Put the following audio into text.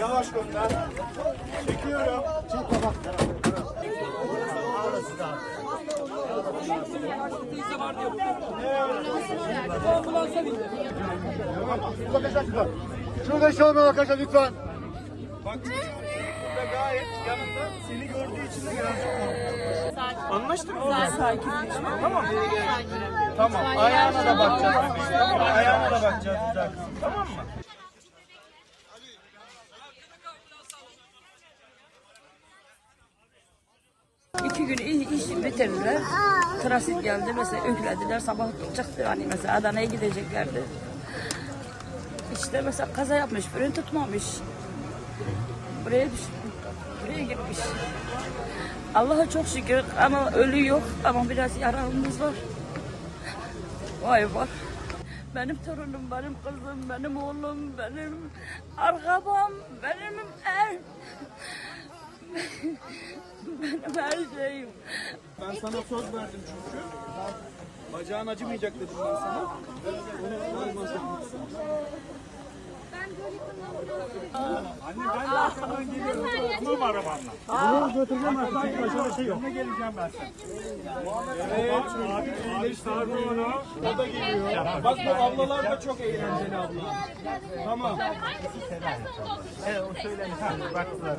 Yavaş gönder. Çekiyorum. Çek baba. Şurada şey olmuyor arkadaşlar lütfen. Bak burada gayet yanında seni gördüğü için de birazcık Anlaştık mı? Tamam. Tamam. Ayağına da bakacağız. bebeğim, Tamam mı? Ayağına da bakacağız güzel kızım. Tamam mı? İki gün iş, iş bitirdiler. Transit geldi mesela üflediler. Sabah çıktı hani mesela Adana'ya gideceklerdi. İşte mesela kaza yapmış, freni tutmamış. Buraya düş, buraya girmiş. Allah'a çok şükür ama ölü yok ama biraz yaralımız var. Vay var. Benim torunum, benim kızım, benim oğlum, benim arabam, benim ev. benim her şeyim. Ben sana söz verdim çünkü. Bacağın acımayacak dedim ben sana. Onu olmaz Anne ben de arkadan geliyorum. Oturma arabamla. Bunu götüreceğim. Sanki başka bir şey yok. Ne geleceğim ben sen. Evet. Abi iyileştirdi onu. O da geliyor. Bak bu ablalar da çok eğlenceli abla. Tamam. Evet o söylemiş. Baktılar.